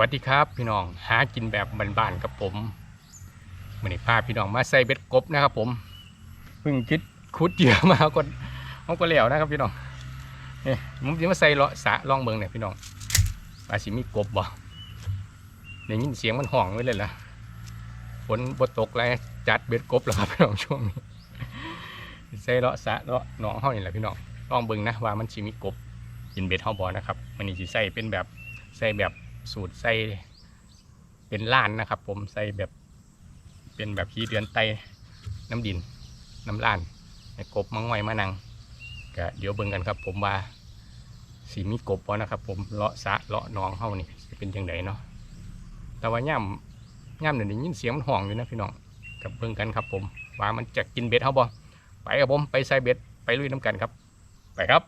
วัสดีครับพี่น้องหากินแบบบ้านๆกับผมวันนี้พาพี่น้องมาใส่เบ็ดกบนะครับ ผมเพิ่งคิดคุดเหยื่อมาก็เอาก็แล้วนะครับพี่น้องนี่ผมจะมาใส่เลาะสะล่องเบิงเนี่ยพี่น้องปลาสิมีกบบ่ได้ยินเสียงมันห่องไว้เลยล่ะฝนบดตกแล้วจัดเบ็ดกบแล้วครับพี่น้องช่วงนี้ใส่เลาะสะเลาะหนองเฮานี่แหละพี่น้องลองเบิงนะว่ามันสิมีกบกินเบ็ดเฮาบ่นะครับมันนี่สิใส่เป็นแบบใส่แบบ สูตรใส่เป็นล้านนะครับ ผมใส่แบบเป็นแบบขี้เดือนไตน้ำดินน้ำล้านในกบมังไว้มานังก็เดี๋ยวเบิ่งกันครับ ผมว่าสีมีกบบ่นะครับ ผมเลาะสะเลาะนองเฮานี่จะเป็นยังไงเนาะแต่ว่าย่ำย่ำเนี่ยได้ยินเสียงมันห่องอยู่นะพี่น้องกับเบิ่งกันครับ ผมว่ามันจะกินเบ็ดเฮาบ่ไปครับผมไปใส่เบ็ดไปลุยน้ำกันครับ ไปครับ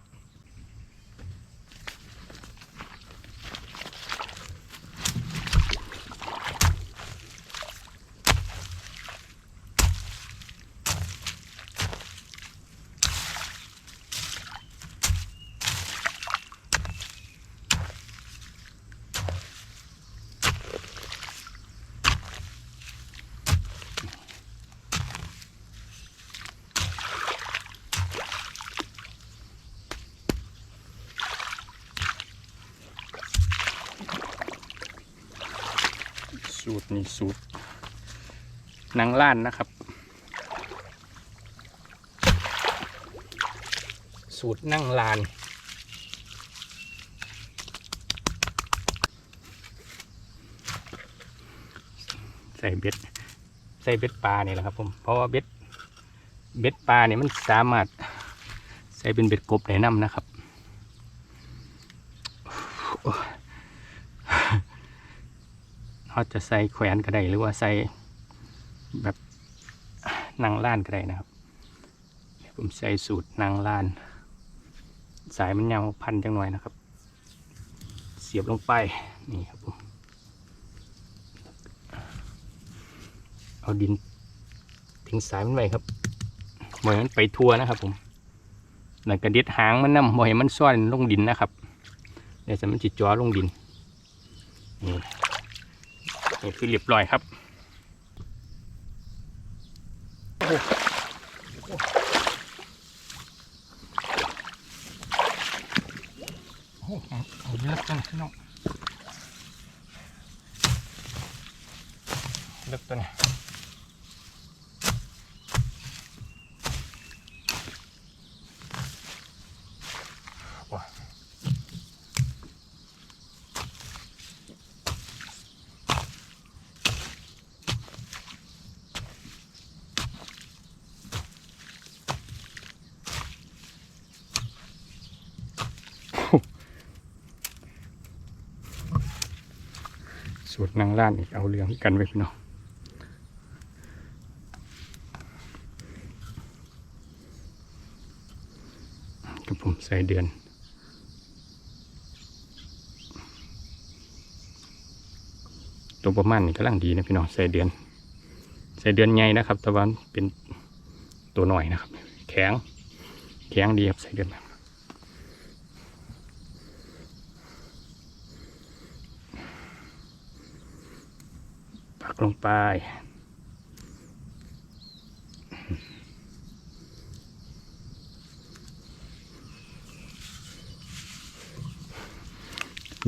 สู ตรนี่สูตรนางล้านนะครับ สูตรนั่งลานใส่เบ็ดใส่เบ็ดปลาเนี่ยแหละครับผมเพราะว่าเบ็ดเบ็ดปลาเนี่ยมันสามารถใส่เป็นเบ็ดกบได้น้ำนะครับ เขาจะใส่แขวนก็ได้หรือว่าใส่แบบนางล้านก็ได้นะครับผมใส่สูตรนางล้าน สายมันยาวพันจังหน่อยนะครับ เสียบลงไปนี่ครับผมเอาดินถึงสายมันไว้ครับบ่ให้มันไปทั่วนะครับผมหลังกระเด็ดหางมันนำบ่ให้มันซ่อนลงดินนะครับเดี๋ยวจะมันจิตจ่อลงดินนี่ นี่คือเรียบร้อยครับโอ้โหเอาเยอะจังพี่น้องเลือกตัวนี้โอ้ย สูตรนางล้านอีกเอาเรื่องกันไว้พี่น้องกับผมใส่เดือนตัวประมาณนี้กำลังดีนะพี่น้องใส่เดือน ใส่เดือนใหญ่นะครับแต่ว่าเป็นตัวหน่อยนะครับ แข็งแข็งดีครับใส่เดือน ลงไป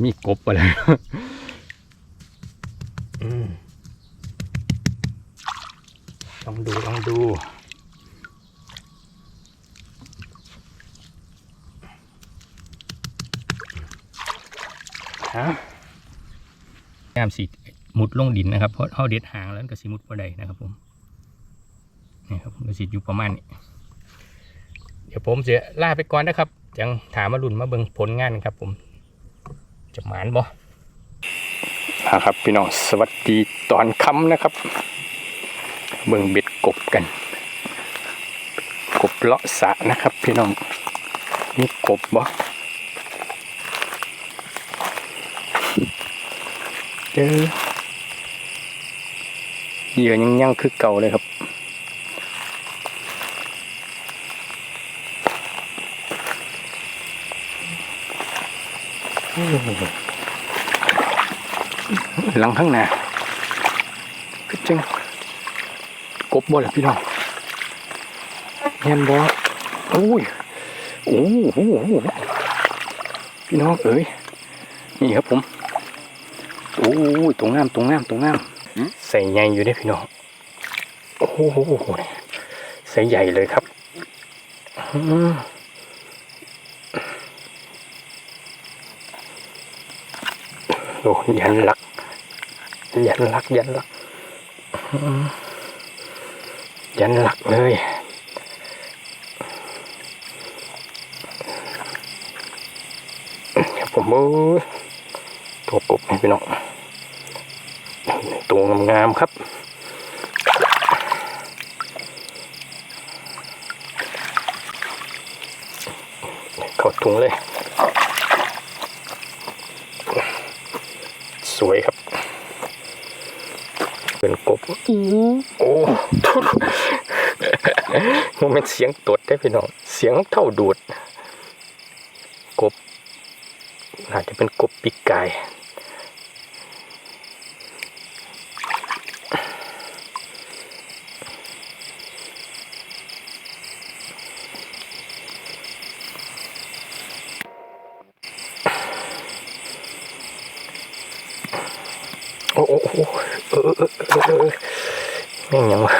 มีกบอะไรอืมลองดูลองดู ฮะพยายามสี มุดลงดินนะครับเพราะเขาเด็ดหางแล้วนก็สีมุดพอได้นะครับ ผมนี่ครับผมก็สีอยู่ประมาณนี้เดี๋ยวผมจะล่าไปก่อนนะครับยังถามมารุ่นมาเบิ่งผลงานครับ ผมจะหมานบ่ครับพี่น้องสวัสดีตอนค่ำนะครับ เบิ่งเบ็ดกบกัน กบเลาะสะนะครับ พี่น้องมีกบบ่เจอ เหยื่อยังยั่งคือเก่าเลยครับหหลังข้างหน้าคือจังกบบ่ล่ะพี่น้องเห็นบ่โอ้ยโอ้โหพี่น้องเอ๋ยนี่ครับผมโอ้ยตรงงามตรงงามตรงงาม ใส่ใหญ่อยู่เด้พี่น้องโอ้โหใส่ใหญ่เลยครับโอ้ยันหลัก ยันหลัก ยันหลัก ยันหลักเลยครับผมเอ้ยตัวกบให้พี่น้อง ตัวงามๆครับ เข้าถุงเลย สวยครับ เป็นกบโอ้ทุดมันเป็นเสียงตดได้พี่น้อง เสียงเท่าดูด กบอาจจะเป็นกบปีกไก่ โอ้โอ้โอ้เออเออเออเออแม่งยังวะ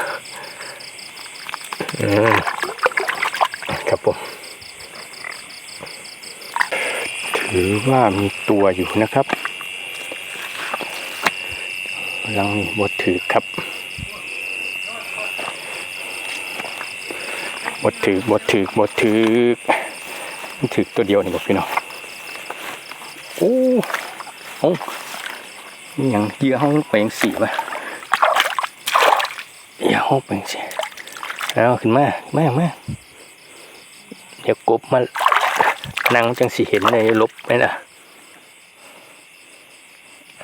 อืมครับผมถือว่ามีตัวอยู่นะครับลังบดถือครับบดถือบดถือบดถือถือตัวเดียวนี่บอกพี่น้องโอ้โอ้ นี่ยังเยื่อห้องไปยังสีวะเหยื่อห้องไปยังสีแล้วขึ้นมามามาเดี๋ยวกบมานั่งจังสีเห็นในลบไหมนะ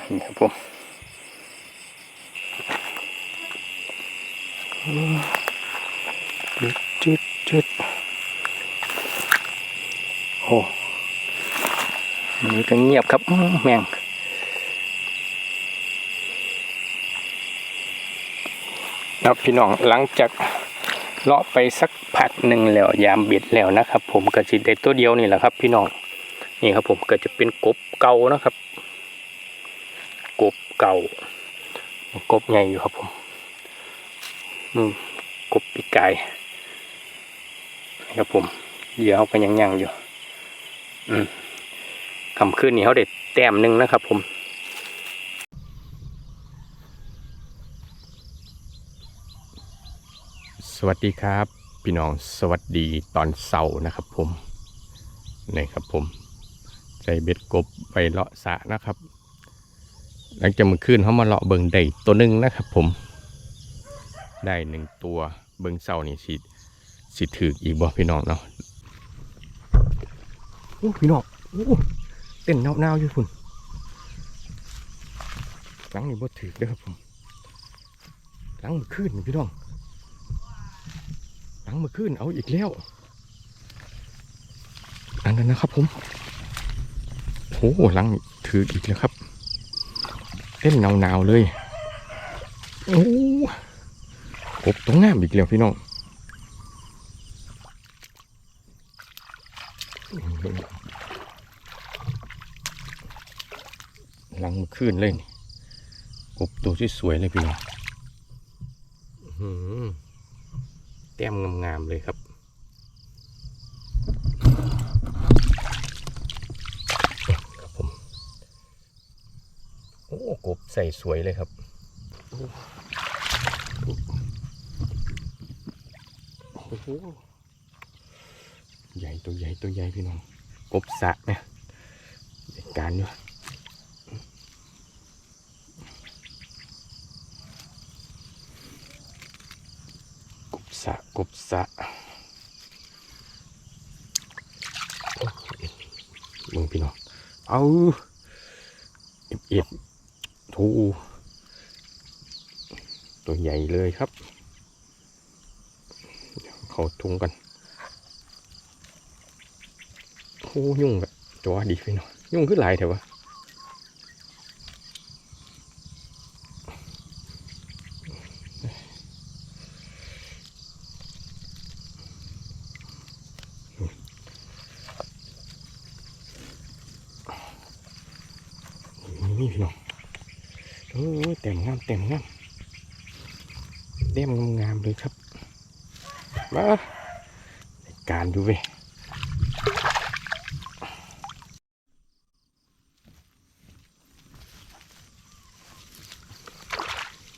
นี่ครับผมจุดจุดจุดโอ้นี่ก็เงียบครับแมง ครับพี่น้องหลังจากเลาะไปสักพักหนึ่งแล้วยามเบ็ดแล้วนะครับ ผมก็จะได้ตัวเดียวนี่แหละครับ พี่น้องนี่ครับผมก็จะเป็นกบเก่านะครับ กบเก่ากบใหญ่อยู่ครับผมอืมกบปีกไก่ครับผมเหยื่อเขาก็ยังยังอยู่ อืมคำขึ้นนี่เขาได้แต้มหนึ่งนะครับ ผม วัสดีครับ พี่น้องสวัสดีตอนเสาร์นะครับผมนี่ครับผม ใจเบ็ดกบไปเลาะสะนะครับ หลังจากมื่อคืนเขามาเลาะเบิงได้ตัวหนึ่งนะครับผม ได้หนึ่งตัวเบิงเสาร์นี่สิสิถืออีกบ่พี่น้องเนาะโอ้พี่น้องโอ้เต้นเน่าๆอยู่คุณหลังนี่บ่ถือเด้อครับผมหลังมื่อคืนนี่พี่น้อง หลังมาขึ้นเอาอีกแล้ว อันนั้นนะครับผมโอ้หลังถืออีกแล้วครับเต้นหนาวๆเลยโอ้กบตรงงาอีกแล้วพี่น้องหลังมาขึ้นเลยนี่กบตัวที่สวยเลยพี่น้องอื้อหือ แต้มงามๆเลยครับครับผมโอ้กบใส่สวยเลยครับโอ้โหใหญ่ตัวใหญ่ตัวใหญ่พี่น้องกบสะเนี่ยเด็กการอยู่กบสะกบสะมึงพี่น้อง เอาเอียบเอียบทูตัวใหญ่เลยครับ เขาทุงกันโอ้ยุ่งกับจอดีพี่น้อง ยุ่งขึ้นหลายแถววะ มีพี่น้องโอ้ย เต็มงามเต็มงามเต็มงามเลยครับ มาการดูเว้ย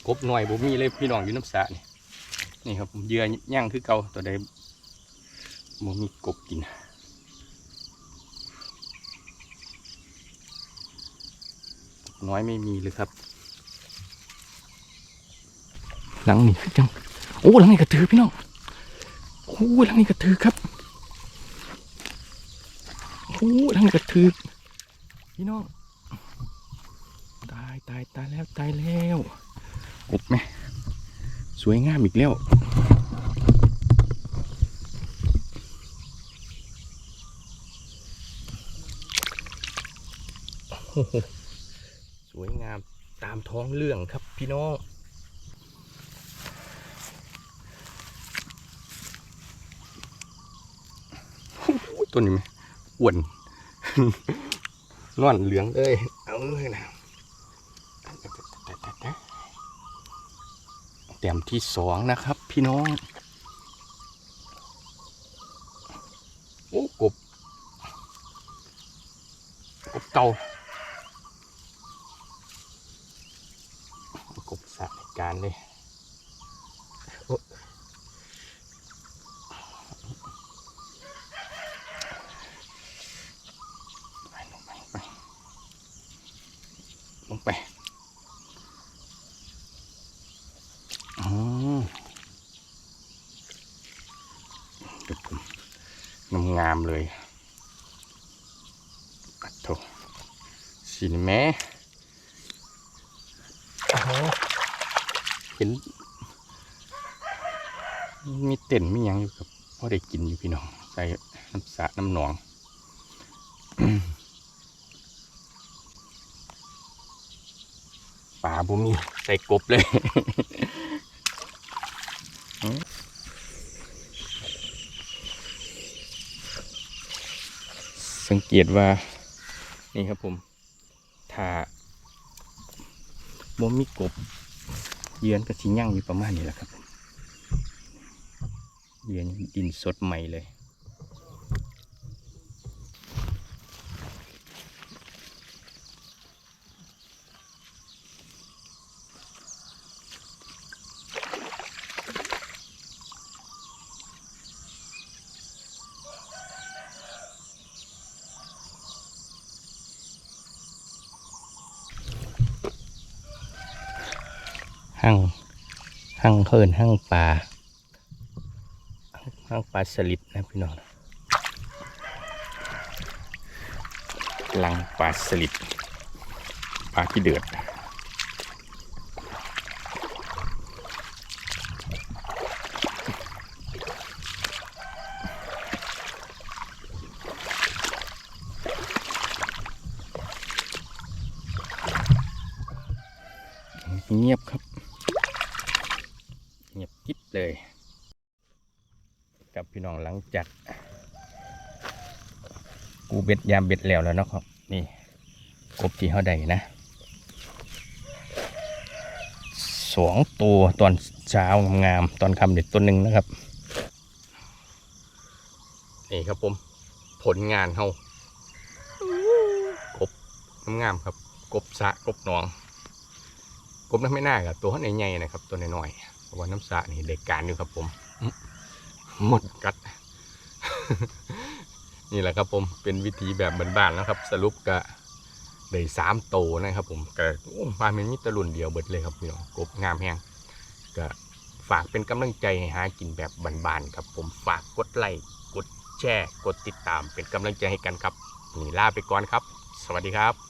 กบหน่อยบ่มีเลยพี่น้องอยู่น้ำสะนี่นี่ครับผมเหยื่อย่างคือเก่าตัวใดบ่มีกบกินน้อยไม่มีเลยครับ หลังนี้คือจังโอ้หลังนี้กระตือพี่น้องโอ้หลังนี้กระตือครับโอ้หลังนี้กระตือพี่น้องตายตายตายแล้วตายแล้วกบไหมสวยงามอีกแล้วสวยงามตามท้องเรื่องครับพี่น้อง โอ้ย ตัวนี้ไหมอ้วนนอนเหลืองเลยเอาเลยนะแต้มที่สองนะครับ พี่น้องโอ้กบกบเก่ากบสะในการเลยโอ้ไปลงไปลงไปล งไปอ๋อเดี๋ยวผมงามๆเลยปัดโถสินแม่โอ้โหเห็น มีเต็นมีหยังอยู่กับพ่อได้กินอยู่พี่น้อง ใส่น้ำสระน้ำหนอง ป่า บุมีใส่กบเลยสังเกตว่า นี่ครับผมถ้าบ่มีกบ เยือนกับสิย่างอยู่ประมาณนี้แหละครับ เยือนดินสดใหม่เลย หั่ง ห้างเฮินห้างปลาห้างปลาสลิดนะพี่น้องลังปลาสลิดปลาที่เดือดเงียบครับ เงียบกิ๊บเลยกับพี่น้องหลังจากกูเบ็ดยามเบ็ดแล้วแล้วนะครับ นี่กบที่เขาได้นะสองตัวตอนเช้างามๆตอนคำเด็ดตัวหนึ่งนะครับนี่ครับผม ผลงานเขากบงามๆครับ กบสะกบหนอง กบน้ำไม่น่ากับตัวเขาใหญ่ๆนะครับ ตัวน้อยๆ เพราะว่าน้ำสระนี่เด็กการอยู่ครับผมอื้อหมดกัด นี่แหละครับผมเป็นวิธีแบบบ้านๆนะครับ สรุปก็ได้สามโตวนะครับ ผมก็โอ้มาเป็นมิตรรุ่นเดียวเบิดเลยครับพี่น้องกบงามแฮงก็ฝากเป็นกำลังใจให้หากินแบบบ้านๆครับ ผมฝากกดไลค์กดแชร์กดติดตามเป็นกำลังใจให้กันครับนี่ลาไปก่อนครับ สวัสดีครับ